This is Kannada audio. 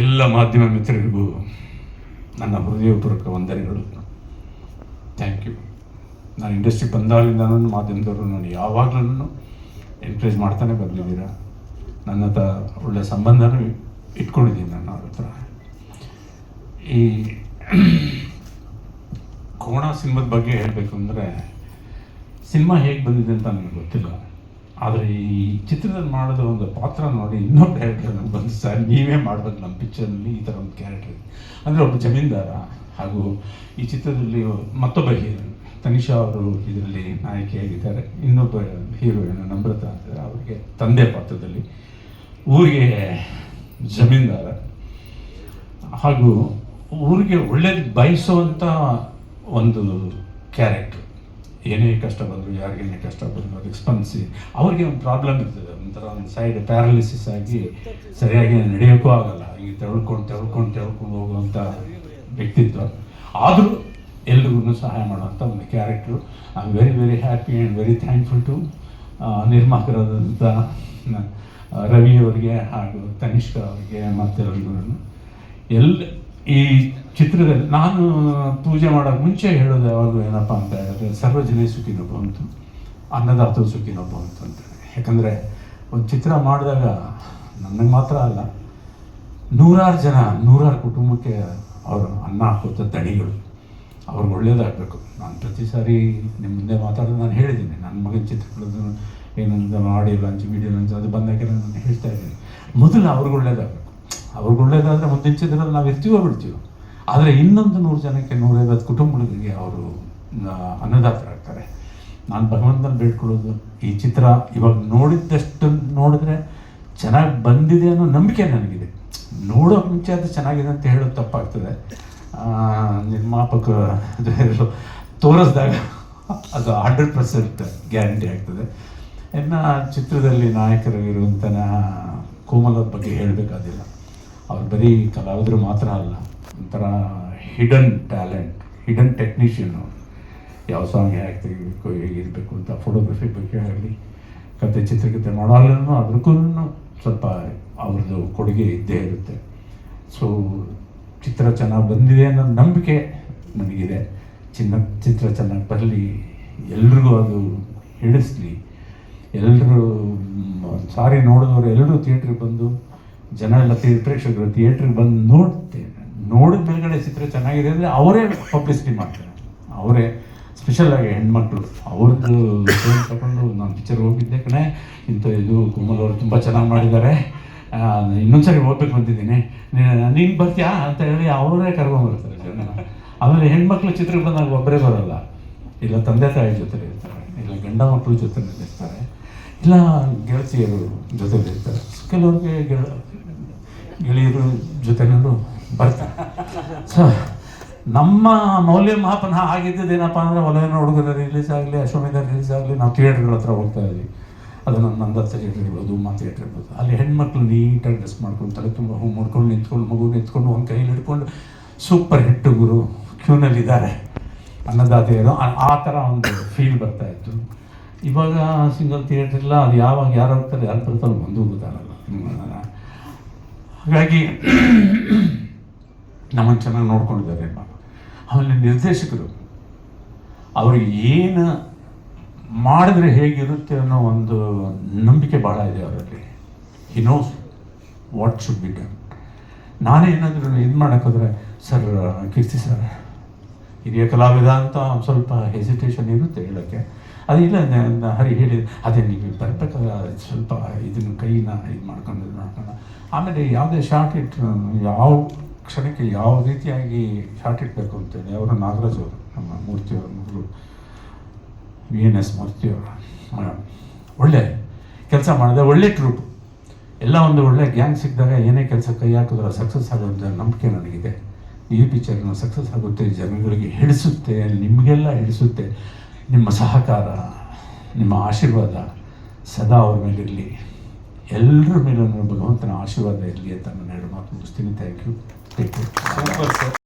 ಎಲ್ಲ ಮಾಧ್ಯಮ ಮಿತ್ರರಿಗೂ ನನ್ನ ಹೃದಯಪೂರ್ವಕ ವಂದನೆಗಳು. ಥ್ಯಾಂಕ್ ಯು ನಾನು ಇಂಡಸ್ಟ್ರಿಗೆ ಬಂದಾಗಲಿಂದ ಮಾಧ್ಯಮದವರು ನಾನು ಯಾವಾಗಲೂ ಎನ್ಕರೇಜ್ ಮಾಡ್ತಾನೆ ಬಂದಿದ್ದೀರಾ ನನ್ನ ಹತ್ರ ಒಳ್ಳೆ ಸಂಬಂಧನೂ ಇಟ್ಕೊಂಡಿದ್ದೀನಿ ನಾನು ಅವ್ರ ಹತ್ರ. ಈ ಕೋಣ ಸಿನಿಮಾದ ಬಗ್ಗೆ ಹೇಳಬೇಕು ಅಂದರೆ, ಸಿನಿಮಾ ಹೇಗೆ ಬಂದಿದೆ ಅಂತ ನನಗೆ ಗೊತ್ತಿಲ್ಲ. ಆದರೆ ಈ ಚಿತ್ರದಲ್ಲಿ ಮಾಡಿದ ಒಂದು ಪಾತ್ರ ನೋಡಿ ಇನ್ನೊಂದು ಕ್ಯಾರೆಕ್ಟರ್ ನಮ್ಗೆ ಬಂದು ಸರ್ ನೀವೇ ಮಾಡ್ಬೇಕು ನಮ್ಮ ಪಿಕ್ಚರ್ನಲ್ಲಿ ಈ ಥರ ಒಂದು ಕ್ಯಾರೆಕ್ಟರ್ ಅಂದರೆ ಒಬ್ಬ ಜಮೀನ್ದಾರ ಹಾಗೂ ಈ ಚಿತ್ರದಲ್ಲಿ ಮತ್ತೊಬ್ಬ ಹೀರೋ ತನಿಷಾ ಅವರು ಇದರಲ್ಲಿ ನಾಯಕಿಯಾಗಿದ್ದಾರೆ ಇನ್ನೊಬ್ಬ ಹೀರೋಯಿನ್ ನಮ್ರತ ಅಂತಾರೆ ಅವರಿಗೆ ತಂದೆ ಪಾತ್ರದಲ್ಲಿ ಊರಿಗೆ ಜಮೀನ್ದಾರ. ಹಾಗೂ ಊರಿಗೆ ಒಳ್ಳೇದು ಬಯಸುವಂಥ ಒಂದು ಕ್ಯಾರೆಕ್ಟರ್ ಏನೇ ಕಷ್ಟ ಬಂದರು ಯಾರಿಗೇನೇ ಕಷ್ಟ ಬಂದರು ಸ್ಪಂದಿಸಿ. ಅವ್ರಿಗೆ ಒಂದು ಪ್ರಾಬ್ಲಮ್ ಇರ್ತದೆ. ಒಂಥರ ಒಂದು ಸೈಡ್ ಪ್ಯಾರಾಲಿಸಿಸ್ ಆಗಿ ಸರಿಯಾಗಿ ನಡೆಯೋಕ್ಕೂ ಆಗಲ್ಲ. ಹಿಂಗೆ ತೆಳ್ಕೊಂಡು ತೆಳ್ಕೊಂಡು ತೆಳ್ಕೊಂಡು ಹೋಗುವಂಥ ವ್ಯಕ್ತಿತ್ವ. ಆದರೂ ಎಲ್ರಿಗೂ ಸಹಾಯ ಮಾಡುವಂಥ ಒಂದು character I am very very happy and very thankful to ನಿರ್ಮಾಕರಾದಂಥ Ravi ಅವರಿಗೆ ಹಾಗೂ ತನಿಷ್ಕ ಅವರಿಗೆ ಮತ್ತೆಲ್ಲರಿಗೂ. ಎಲ್ಲ ಈ ಚಿತ್ರದಲ್ಲಿ ನಾನು ಪೂಜೆ ಮಾಡೋಕೆ ಮುಂಚೆ ಹೇಳೋದು ಯಾವಾಗಲೂ ಏನಪ್ಪ ಅಂತ ಹೇಳಿದ್ರೆ ಸರ್ವಜನೇ ಸುಖಿನೊಬ್ಬ ಅಂತು ಅನ್ನದಾತ ಸುಖಿನೊಬ್ಬ ಅಂತ ಯಾಕಂದರೆ ಒಂದು ಚಿತ್ರ ಮಾಡಿದಾಗ ನನಗೆ ಮಾತ್ರ ಅಲ್ಲ, ನೂರಾರು ಜನ, ನೂರಾರು ಕುಟುಂಬಕ್ಕೆ ಅವರು ಅನ್ನ ಹಾಕುವಂಥ ದಣಿಗಳು. ಅವ್ರಿಗೆ ಒಳ್ಳೇದಾಗಬೇಕು. ನಾನು ಪ್ರತಿ ಸಾರಿ ನಿಮ್ಮ ಮುಂದೆ ಮಾತಾಡೋದು ನಾನು ಹೇಳಿದ್ದೀನಿ. ನನ್ನ ಮಗನ ಚಿತ್ರಗಳದ್ದು ಏನಂತ ಆಡಿಯೋ ಲಾಂಚ್ ವಿಡಿಯೋ ಲಾಂಚ್ ಅದು ಬಂದಾಗೆಲ್ಲ ನಾನು ಹೇಳ್ತಾ ಇದ್ದೀನಿ. ಮೊದಲು ಅವ್ರಿಗೆ ಒಳ್ಳೇದಾಗಬೇಕು. ಅವ್ರಿಗೆ ಒಳ್ಳೇದಾದರೆ ಮುಂದಿನ ಚಿತ್ರದಲ್ಲಿ ನಾವು ಇರ್ತೀವೋ ಬಿಡ್ತೀವೋ? ಆದರೆ ಇನ್ನೊಂದು ನೂರು ಜನಕ್ಕೆ ನೂರೈವತ್ತು ಕುಟುಂಬಗಳಿಗೆ ಅವರು ಅನ್ನದಾತರಾಗ್ತಾರೆ. ನಾನು ಭಗವಂತನ ಬೇಡ್ಕೊಳ್ಳೋದು ಈ ಚಿತ್ರ ಇವಾಗ ನೋಡಿದ್ದಷ್ಟು ನೋಡಿದ್ರೆ ಚೆನ್ನಾಗಿ ಬಂದಿದೆ ಅನ್ನೋ ನಂಬಿಕೆ ನನಗಿದೆ. ನೋಡೋಕೆ ಮುಂಚೆ ಅದು ಚೆನ್ನಾಗಿದೆ ಅಂತ ಹೇಳೋದು ತಪ್ಪಾಗ್ತದೆ. ನಿರ್ಮಾಪಕ ತೋರಿಸಿದಾಗ ಅದು ಹಂಡ್ರೆಡ್ ಪರ್ಸೆಂಟ್ ಗ್ಯಾರಂಟಿ ಆಗ್ತದೆ. ಇನ್ನು ಚಿತ್ರದಲ್ಲಿ ನಾಯಕರಾಗಿರುವಂಥ ಕೋಮಲದ ಬಗ್ಗೆ ಹೇಳಬೇಕಾದಿಲ್ಲ. ಅವ್ರು ಬರೀ ಕಲಾವಿದರು ಮಾತ್ರ ಅಲ್ಲ. ಒಂಥರ ಹಿಡನ್ ಟ್ಯಾಲೆಂಟ್ ಹಿಡನ್ ಟೆಕ್ನಿಷಿಯನ್ ಯಾವ ಸಾಂಗ್ ಹೇಗೆ ತೆಗಿಬೇಕು ಹೇಗಿರಬೇಕು ಅಂತ ಫೋಟೋಗ್ರಫಿ ಬಗ್ಗೆ ಆಗಲಿ, ಕತೆ ಚಿತ್ರಕಥೆ ಮಾಡೋಲ್ಲೂ ಅದಕ್ಕೂ ಸ್ವಲ್ಪ ಅವ್ರದ್ದು ಕೊಡುಗೆ ಇದ್ದೇ ಇರುತ್ತೆ. ಸೊ ಚಿತ್ರ ಚೆನ್ನಾಗಿ ಬಂದಿದೆ ಅನ್ನೋ ನಂಬಿಕೆ ನನಗಿದೆ ಚಿನ್ನ, ಚಿತ್ರ ಚೆನ್ನಾಗಿ ಬರಲಿ, ಎಲ್ರಿಗೂ ಅದು ಹಿಡಿಸ್ಲಿ. ಎಲ್ಲರೂ ಸಾರಿ ನೋಡಿದವರು ಎಲ್ಲರೂ ಥಿಯೇಟ್ರಿಗೆ ಬಂದು, ಜನ ಎಲ್ಲ ಪ್ರೇಕ್ಷಕರು ಥಿಯೇಟ್ರಿಗೆ ಬಂದು ನೋಡ್ತೇನೆ. ನೋಡಿದ ಮೇಲ್ಗಡೆ ಚಿತ್ರ ಚೆನ್ನಾಗಿದೆ ಅಂದರೆ ಅವರೇ ಪಬ್ಲಿಸಿಟಿ ಮಾಡ್ತಾರೆ. ಅವರೇ ಸ್ಪೆಷಲ್ ಆಗಿ ಹೆಣ್ಮಕ್ಳು. ಅವ್ರದ್ದು ತಗೊಂಡು ನಾನು ಪಿಕ್ಚರ್ ಹೋಗಿದ್ದೆ ಕಣೆ. ಇಂಥ ಇದು ಕುಮಲ್ ಅವರು ತುಂಬ ಚೆನ್ನಾಗಿ ಮಾಡಿದ್ದಾರೆ. ಇನ್ನೊಂದ್ಸರಿ ಹೋಗ್ಬೇಕು ಅಂತಿದ್ದೀನಿ. ನೀನು ಬರ್ತೀಯಾ ಅಂತ ಹೇಳಿ ಅವರೇ ಕರ್ಕೊಂಡ್ಬರ್ತಾರೆ ಜನ ಆಮೇಲೆ ಹೆಣ್ಮಕ್ಳು ಚಿತ್ರಕ್ಕೆ ಬಂದಾಗ ಒಬ್ಬರೇ ಬರೋಲ್ಲ. ಇಲ್ಲ ತಂದೆ ತಾಯಿ ಜೊತೆ ಇರ್ತಾರೆ. ಇಲ್ಲ ಗಂಡ ಮಕ್ಕಳು ಜೊತೆ ಇರ್ತಾರೆ. ಇಲ್ಲ ಗೆಳತಿಯರು ಜೊತೆ ಇರ್ತಾರೆ. ಕೆಲವ್ರಿಗೆ ಗೆಳ ಗೆಳೆಯರು ಜೊತೆನೂ ಬರ್ತಾರೆ ಸೊ ನಮ್ಮ ಮೌಲ್ಯಮಾಪನ ಆಗಿದ್ದೇನಪ್ಪ ಅಂದರೆ ಒಲವಿನ ಹುಡುಗರ ರಿಲೀಸ್ ಆಗಲಿ ಅಶ್ವಮೇಧ ರಿಲೀಸ್ ಆಗಲಿ, ನಾವು ಥಿಯೇಟ್ರ್ಗಳ ಹತ್ರ ಹೋಗ್ತಾ ಇದ್ವಿ. ಅದು ನನ್ನ ನಂದ ಥಿಯೇಟ್ರ್ ಇರ್ಬೋದು ಮಾ ಥಿಯೇಟ್ರ್ ಇರ್ಬೋದು. ಅಲ್ಲಿ ಹೆಣ್ಮಕ್ಳು ನೀಟಾಗಿ ಡ್ರೆಸ್ ಮಾಡ್ಕೊಂಡು ತಲೆ ತುಂಬ ಹೂ ಮಾಡ್ಕೊಂಡು ನಿಂತ್ಕೊಂಡು, ಮಗು ನಿಂತ್ಕೊಂಡು, ಒಂದು ಕೈಯಲ್ಲಿ ಹಿಡ್ಕೊಂಡು ಸೂಪರ್ ಹಿಟ್ಟು ಗುರು ಕ್ಯೂನಲ್ಲಿದ್ದಾರೆ ಅನ್ನದಾತೆಯರು. ಆ- ಆ ಥರ ಒಂದು ಫೀಲ್ ಬರ್ತಾ ಇತ್ತು. ಇವಾಗ ಸಿಂಗಲ್ ಥಿಯೇಟರ್ ಇಲ್ಲ, ಅದು ಯಾವಾಗ ಯಾರು ಹೋಗ್ತಾರೆ ಯಾರು ಬರ್ತಾರೆ ಒಂದು ಗೊತ್ತಾಗಲ್ಲ ಹಾಗಾಗಿ ನಮ್ಮನ್ನು ಚೆನ್ನಾಗಿ ನೋಡ್ಕೊಂಡಿದ್ದಾರೆ ಆಮೇಲೆ ನಿರ್ದೇಶಕರು ಅವರು ಏನು ಮಾಡಿದ್ರೆ ಹೇಗಿರುತ್ತೆ ಅನ್ನೋ ಒಂದು ನಂಬಿಕೆ ಭಾಳ ಇದೆ ಅವರಲ್ಲಿ. He knows what should be done ನಾನೇ ಏನಾದರೂ ಇದು ಮಾಡೋಕ್ಕೋದ್ರೆ ಸರ್, ಕೀರ್ತಿ ಸರ್, ಹಿರಿಯ ಕಲಾವಿದ ಅಂತ ಸ್ವಲ್ಪ ಹೆಸಿಟೇಷನ್ ಇರುತ್ತೆ ಹೇಳೋಕ್ಕೆ. ಅದಿಲ್ಲ ಹರಿ ಹೇಳಿ ಅದೇ ನೀವು ಬರ್ಬೇಕಾದ್ರೆ ಸ್ವಲ್ಪ ಇದನ್ನು ಕೈನ ಇದು ಮಾಡ್ಕೊಂಡು ಇದು ಮಾಡ್ಕೊಂಡು. ಆಮೇಲೆ ಯಾವುದೇ ಶಾರ್ಟ್ ಇಟ್ ಯಾವ ಕ್ಷಣಕ್ಕೆ ಯಾವ ರೀತಿಯಾಗಿ ಶಾರ್ಟ್ ಇಡಬೇಕು ಅಂತೇಳಿ ಅವರು ನಾಗರಾಜ್ ಅವರು, ನಮ್ಮ ಮೂರ್ತಿಯವರು ಮಗಳು ವಿ ಎನ್ ಎಸ್ ಮೂರ್ತಿಯವರು ಒಳ್ಳೆ ಕೆಲಸ ಮಾಡಿದೆ, ಒಳ್ಳೆ ಟ್ರೂಪ್ ಎಲ್ಲ ಒಂದು ಒಳ್ಳೆ ಗ್ಯಾಂಗ್ ಸಿಕ್ಕಿದಾಗ ಏನೇ ಕೆಲಸ ಕೈ ಹಾಕಿದ್ರೆ ಸಕ್ಸಸ್ ಆಗುವಂಥ ನಂಬಿಕೆ ನನಗಿದೆ. ಈ ಪಿಕ್ಚರ್ನ ಸಕ್ಸಸ್ ಆಗುತ್ತೆ, ಜನಗಳಿಗೆ ಹಿಡಿಸುತ್ತೆ ನಿಮಗೆಲ್ಲ ಹಿಡಿಸುತ್ತೆ ನಿಮ್ಮ ಸಹಕಾರ, ನಿಮ್ಮ ಆಶೀರ್ವಾದ ಸದಾ ಅವ್ರ ಮೇಲಿರಲಿ. ಎಲ್ಲರ ಮೇಲೂ ಭಗವಂತನ ಆಶೀರ್ವಾದ ಇರಲಿ ಅಂತ ನಾನು ಎರಡು ಮಾತು ಮುಗಿಸ್ತೀನಿ. Thank you Super.